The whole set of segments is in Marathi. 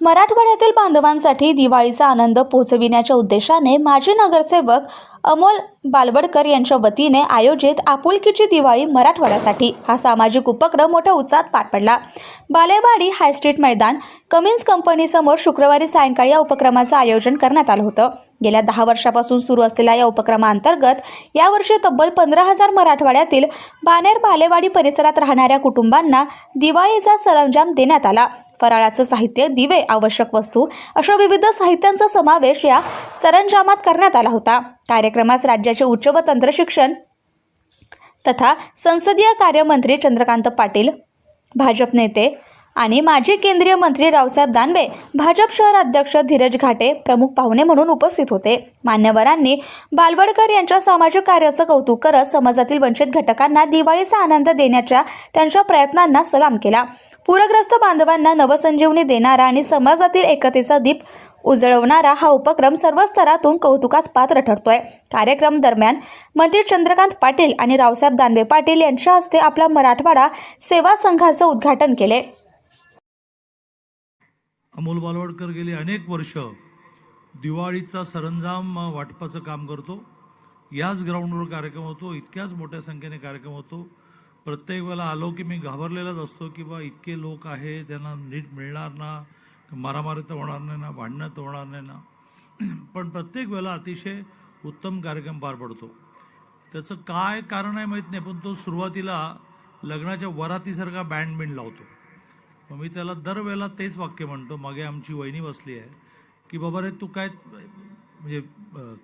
मराठवाड्यातील बांधवांसाठी दिवाळीचा आनंद पोहोचविण्याच्या उद्देशाने माजी नगरसेवक अमोल बालवडकर यांच्या वतीने आयोजित आपुलकीची दिवाळी मराठवाड्यासाठी. हा सामाजिक उपक्रम मोठ्या उत्साहात पार पडला. बालेवाडी हायस्ट्रीट मैदान कमिन्स कंपनीसमोर शुक्रवारी सायंकाळी या उपक्रमाचं आयोजन करण्यात आलं होतं. गेल्या दहा वर्षापासून सुरू असलेल्या या उपक्रमाअंतर्गत यावर्षी तब्बल पंधरा हजार मराठवाड्यातील बानेर बालेवाडी परिसरात राहणाऱ्या कुटुंबांना दिवाळीचा सरंजाम देण्यात आला. फराळाचं साहित्य दिवे आवश्यक वस्तू अशा विविध साहित्यांचा समावेश या सरंजामात करण्यात आला होता. कार्यक्रमास राज्याचे उच्च व तंत्रशिक्षण तथा संसदीय कार्यमंत्री चंद्रकांत पाटील भाजप नेते आणि माजी केंद्रीय मंत्री रावसाहेब दानवे भाजप शहर अध्यक्ष धीरज घाटे प्रमुख पाहुणे म्हणून उपस्थित होते. मान्यवरांनी बालवडकर यांच्या सामाजिक कार्याचं कौतुक करत समाजातील वंचित घटकांना दिवाळीचा आनंद देण्याच्या त्यांच्या प्रयत्नांना सलाम केला. पूरग्रस्त बांधवांना नवसंजीवनी देणारा आणि समाजातील एकतेचा दीप उजळवणारा हा उपक्रम सर्व स्तरातून कौतुकास पात्र ठरतोय. कार्यक्रम दरम्यान मंत्री चंद्रकांत पाटील आणि रावसाहेब दानवे पाटील यांच्या हस्ते आपला मराठवाडा सेवा संघाचं उद्घाटन केले. अमोल बालवडकर गेली अनेक वर्ष दिवाळीचा सरंजाम वाटपाचं काम करतो. याच ग्राउंडवर कार्यक्रम होतो इतक्याच मोठ्या संख्येने कार्यक्रम होतो. प्रत्येक वेळेला आलो की मी घाबरलेलाच असतो की बा इतके लोक आहे त्यांना नीट मिळणार ना मारामारी तर होणार नाही ना भांडणं तर होणार नाही ना. पण प्रत्येक वेळेला अतिशय उत्तम कार्यक्रम पार पडतो. त्याचं काय कारण आहे माहीत नाही पण तो सुरुवातीला लग्नाच्या वरातीसारखा बँड बिंड लावतो. मग मी त्याला दरवेळेला तेच वाक्य म्हणतो मागे आमची वहिनी बसली आहे की बाबा रे तू काय म्हणजे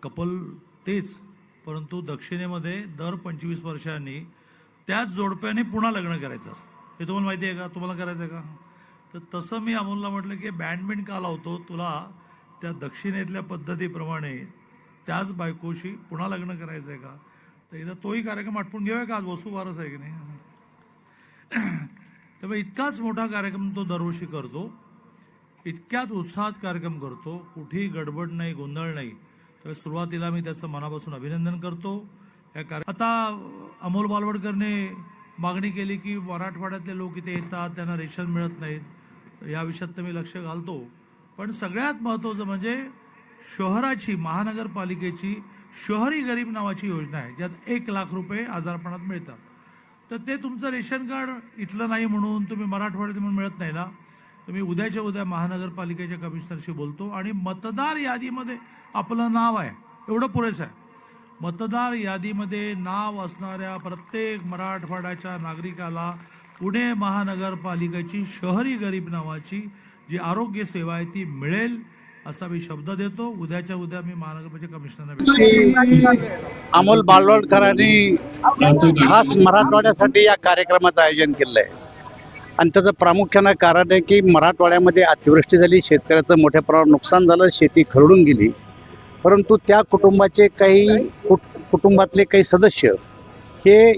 कपल तेच परंतु दक्षिणेमध्ये दर पंचवीस वर्षांनी त्याच जोडप्याने पुन्हा लग्न करायचं असतं. हे तुम्हाला माहिती आहे का? तुम्हाला करायचं आहे का? तर तसं मी अमोलला म्हटलं की बँडमिंट का लावतो? तुला त्या दक्षिणेतल्या पद्धतीप्रमाणे त्याच बायकोशी पुन्हा लग्न करायचं आहे का? तर एकदा तोही कार्यक्रम आटपून घेऊया का? आज वसुवारच आहे की नाही? त्यामुळे इतकाच मोठा कार्यक्रम तो दरवर्षी करतो. इतक्यात उत्साहात कार्यक्रम करतो. कुठेही गडबड नाही गोंधळ नाही. तर सुरुवातीला मी त्याचं मनापासून अभिनंदन करतो. या कार्य आता अमोल बालवडकरने मागणी केली की मराठवाड्यातले लोक इथे येतात त्यांना रेशन मिळत नाहीत. या विषयात तर मी लक्ष घालतो. पण सगळ्यात महत्त्वाचं म्हणजे शहराची महानगरपालिकेची शहरी गरीब नावाची योजना आहे ज्यात एक लाख रुपये आजारपणात मिळतात. तर ते तुमचं रेशन कार्ड इथलं नाही म्हणून तुम्ही मराठवाड्यात म्हणून मिळत नाही ना? तर मी उद्याच्या उद्या महानगरपालिकेच्या कमिशनरशी बोलतो आणि मतदार यादीमध्ये आपलं नाव आहे. एवढं पुरेसं आहे. मतदार यादीमध्ये नाव असणाऱ्या प्रत्येक मराठवाड्याच्या नागरिकाला पुणे महानगरपालिकेची शहरी गरीब नावाची जी आरोग्य सेवा आहे ती मिळेल असा मी शब्द देतो. उद्याच्या उद्या मी महानगरपालिका कमिशनरना अमोल बालवडकरांनी खास मराठवाड्यासाठी या कार्यक्रमाचं आयोजन केलं आहे आणि त्याचं प्रामुख्यानं कारण आहे की मराठवाड्यामध्ये अतिवृष्टी झाली शेतकऱ्याचं मोठ्या प्रमाणात नुकसान झालं शेती खरडून गेली. परंतु त्या कुटुंबाचे काही कुट- कुटुंबातले काही सदस्य हे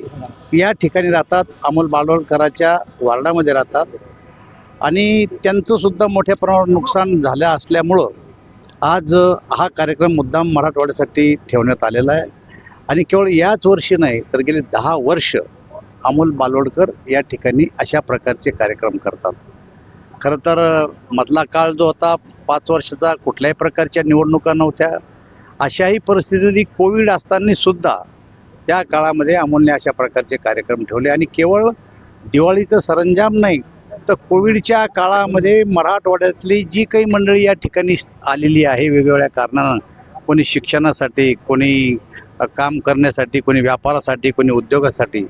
या ठिकाणी राहतात अमोल बालवडकराच्या वार्डामध्ये राहतात. आणि त्यांचंसुद्धा मोठ्या प्रमाणात नुकसान झालं असल्यामुळं आज हा कार्यक्रम मुद्दाम मराठवाड्यासाठी ठेवण्यात आलेला आहे. आणि केवळ याच वर्षी नाही तर गेले दहा वर्ष अमोल बालोडकर या ठिकाणी अशा प्रकारचे कार्यक्रम करतात. खरं तर मधला काळ जो होता पाच वर्षाचा कुठल्याही प्रकारच्या निवडणुका नव्हत्या. अशाही परिस्थितीत कोविड असताना सुद्धा त्या काळामध्ये अमोलने अशा प्रकारचे कार्यक्रम ठेवले. आणि केवळ दिवाळीचं सरंजाम नाही तर कोविडच्या काळामध्ये मराठवाड्यातली जी काही मंडळी या ठिकाणी आलेली आहे वेगवेगळ्या कारणानं कोणी शिक्षणासाठी कोणी काम करण्यासाठी कोणी व्यापारासाठी कोणी उद्योगासाठी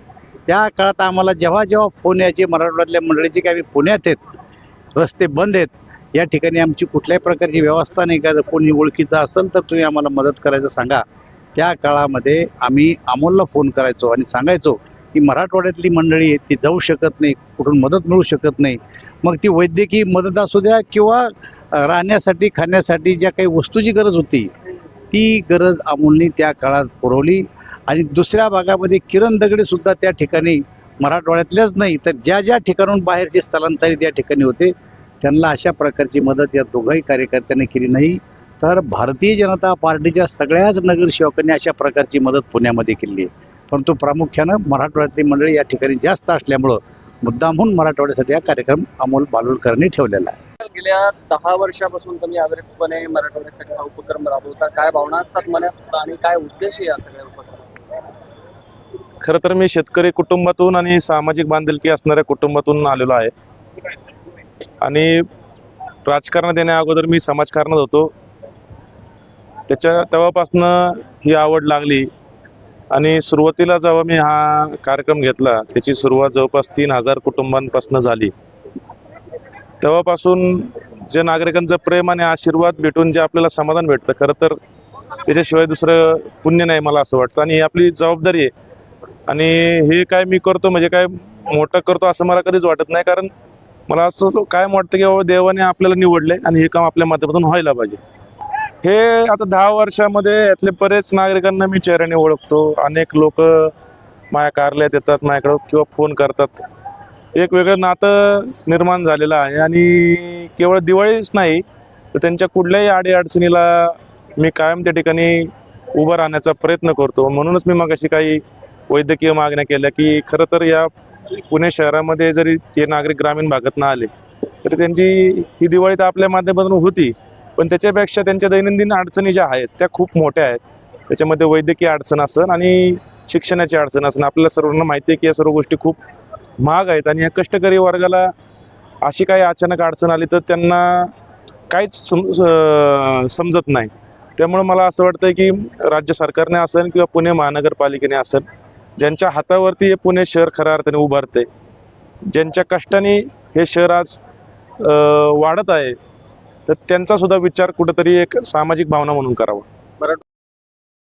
त्या काळात आम्हाला जेव्हा जेव्हा फोन यायचे मराठवाड्यातल्या मंडळीचे की आम्ही पुण्यात आहेत रस्ते बंद आहेत या ठिकाणी आमची कुठल्याही प्रकारची व्यवस्था नाही का जर कोणी ओळखीचा असेल तर तुम्ही आम्हाला मदत करायचं सांगा. त्या काळामध्ये आम्ही अमोलला फोन करायचो आणि सांगायचो की मराठवाड्यातली मंडळी आहे ती जाऊ शकत नाही कुठून मदत मिळू शकत नाही. मग ती वैद्यकीय मदत असू द्या किंवा राहण्यासाठी खाण्यासाठी ज्या काही वस्तूची गरज होती ती गरज अमोलनी त्या काळात पुरवली. आणि दुसऱ्या भागामध्ये किरण दगडे सुद्धा त्या ठिकाणी मराठवाड्यातल्याच नाही तर ज्या ज्या ठिकाणून बाहेरचे स्थलांतरित या ठिकाणी होते त्यांना अशा प्रकारची मदत या दोघाही कार्यकर्त्यांनी केली नाही. तर भारतीय जनता पार्टीच्या सगळ्याच नगरसेवकांनी अशा प्रकारची मदत पुण्यामध्ये केली आहे. परंतु प्रामुख्यानं मराठवाड्यातली मंडळी या ठिकाणी जास्त असल्यामुळं मुद्दामहून मराठवाड्यासाठी हा कार्यक्रम अमोल बालुलकरांनी ठेवलेला आहे. गेल्या दहा वर्षापासून तुम्ही आग्रहपणे मराठवाड्यासाठी हा उपक्रम राबवता. काय भावना असतात मनात आणि काय उद्देश आहे या सगळ्या उपक्रमाचा खरं तर मी शेतकरी कुटुंबातून आणि सामाजिक बांधिलकी असणाऱ्या कुटुंबातून आलेलो आहे. आणि राजकारणात येण्या अगोदर मी समाजकारणात होतो. त्याच्या तेव्हापासनं ही आवड लागली. आणि सुरुवातीला जेव्हा मी हा कार्यक्रम घेतला त्याची सुरुवात जवळपास तीन हजार कुटुंबांपासून झाली. तेव्हापासून जे नागरिकांचं प्रेम आणि आशीर्वाद भेटून जे आपल्याला समाधान भेटतं खरं तर त्याच्याशिवाय दुसरं पुण्य नाही मला असं वाटतं. आणि ही आपली जबाबदारी आहे. आणि हे काय मी करतो म्हणजे काय मोठं करतो असं मला कधीच वाटत नाही. कारण मला असं असं वाटतं की बाबा देवाने आपल्याला निवडले आणि हे काम आपल्या माध्यमातून व्हायला पाहिजे. हे आता दहा वर्षामध्ये यातले बरेच नागरिकांना मी चेहऱ्याने ओळखतो. अनेक लोक माझ्या कार्यालयात येतात माझ्याकडं किंवा फोन करतात. एक वेगळं नातं निर्माण झालेलं आहे आणि केवळ दिवाळीच नाही तर त्यांच्या कुठल्याही अडीअडचणीला मी कायम त्या ठिकाणी उभं राहण्याचा प्रयत्न करतो. म्हणूनच मी मगाशी काही वैद्यकीय मागण्या केल्या की खरं तर या पुणे शहरामध्ये जरी ते नागरिक ग्रामीण भागात आले तरी त्यांची ही दिवाळी तर आपल्या माध्यमातून होती. पण त्याच्यापेक्षा त्यांच्या दैनंदिन अडचणी ज्या आहेत त्या खूप मोठ्या आहेत. त्याच्यामध्ये वैद्यकीय अडचण असन आणि शिक्षणाची अडचण असन. आपल्याला सर्वांना माहिती आहे की या सर्व गोष्टी खूप महाग आहेत आणि या कष्टकरी वर्गाला अशी काही अचानक अडचण आली तर त्यांना काहीच सम समजत नाही. त्यामुळे मला असं वाटतं की राज्य सरकारने असेल किंवा पुणे महानगरपालिकेने असेल ज्यांच्या हातावरती हे पुणे शहर खऱ्या अर्थाने उभारते ज्यांच्या कष्टाने हे शहर आज वाढत आहे तर त्यांचा सुद्धा विचार कुठेतरी एक सामाजिक भावना म्हणून करावा.